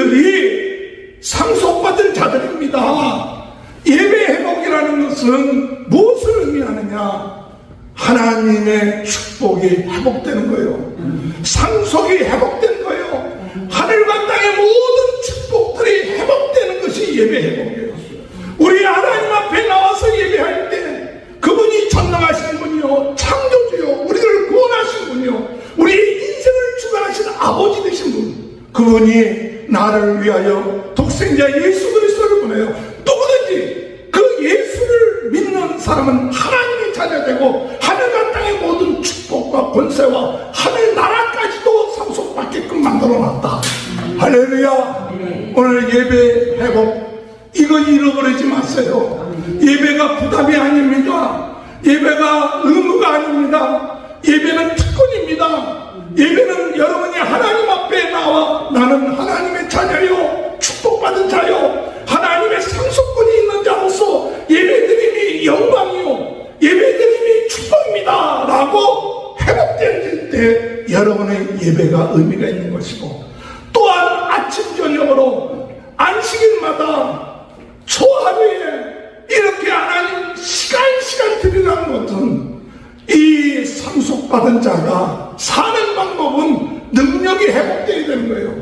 우리들이 상속받은 자들입니다. 예배 회복이라는 것은 무엇을 의미하느냐? 하나님의 축복이 회복되는 거예요. 상속이 회복되는 거예요. 하늘과 땅의 모든 축복들이 회복되는 것이 예배 회복이에요. 우리 하나님 앞에 나와서 예배할 때 그분이 전능하신 분이요 창조주요 우리를 구원하신 분이요 우리의 인생을 주관하신 아버지 되신 분 그분이 나를 위하여 독생자 예수 그리스도를 보내요 누구든지 그 예수를 믿는 사람은 하나님의 자녀되고 하늘과 땅의 모든 축복과 권세와 하늘 나라까지도 상속받게끔 만들어놨다 할렐루야 오늘 예배 회복 이거 잃어버리지 마세요. 예배가 부담이 아닙니다. 예배가 의무가 아닙니다. 예배는 특권입니다. 예배는 여러분이 하나님 앞에 나와 나는 하나님의 자녀요, 축복받은 자요, 하나님의 상속권이 있는 자로서 예배드림이 영광이요, 예배드림이 축복입니다. 라고 회복될 때 여러분의 예배가 의미가 있는 것이고 또한 아침 저녁으로 안식일마다 초하루에 이렇게 하나님 시간 시간 드리라는 것은 이 상속받은 자가 사는 방법은 능력이 회복되어야 되는 거예요.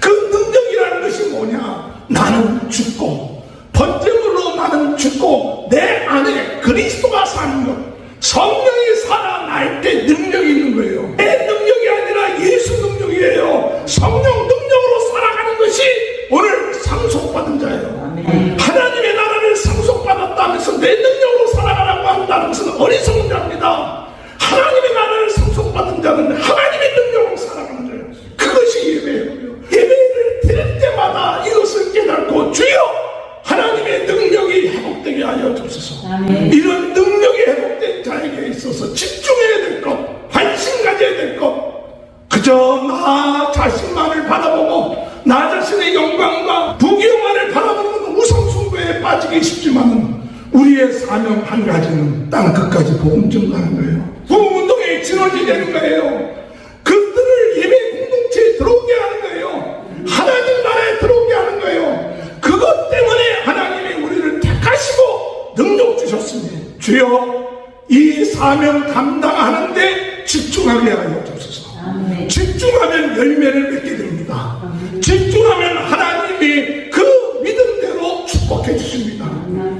그 능력이라는 것이 뭐냐? 나는 죽고 번점으로 나는 죽고 내 안에 그리스도가 사는 것 성령이 살아날 때 능력이 있는 거예요. 내 능력이 아니라 예수 능력이에요. 성령 능력으로 살아가는 것이 오늘 상속받은 자예요. 하나님의 나라를 상속받았다면서 내 능력으로 살아가라고 한다는 것은 어리석은 자입니다. 하나님의 나라를 상속받은 자는 하나님의 능력으로 살아가는 자예요. 그것이 예배예요. 예배를 드릴 때마다 이것을 깨닫고 주여 하나님의 능력이 회복되게 하여 주소서. 이런 능력이 회복된 자에게 있어서 집중해야 될 것, 관심 가져야 될 것, 그저 나 자신만을 바라보고 나 자신의 영광과 부귀영화를 바라보는 우상숭배에 빠지기 쉽지만 우리의 사명 한 가지는 땅 끝까지 복음 증가하는 거예요. 복음운동의 진원이 되는 거예요. 그들을 예배 공동체에 들어오게 하는 거예요. 하나님 나라에 들어오게 하는 거예요. 그것 때문에 하나님이 우리를 택하시고 능력 주셨으니 주여 이 사명 감당하는데 집중하게 하여. 아멘. 집중하면 열매를 맺게 됩니다. 집중하면 하나님이 그 믿음대로 축복해 주십니다.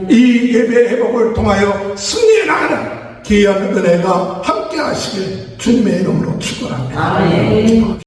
이 예배 회복을 통하여 승리해 나가는 귀한 은혜가 함께 하시길 주님의 이름으로 축원합니다. 아멘.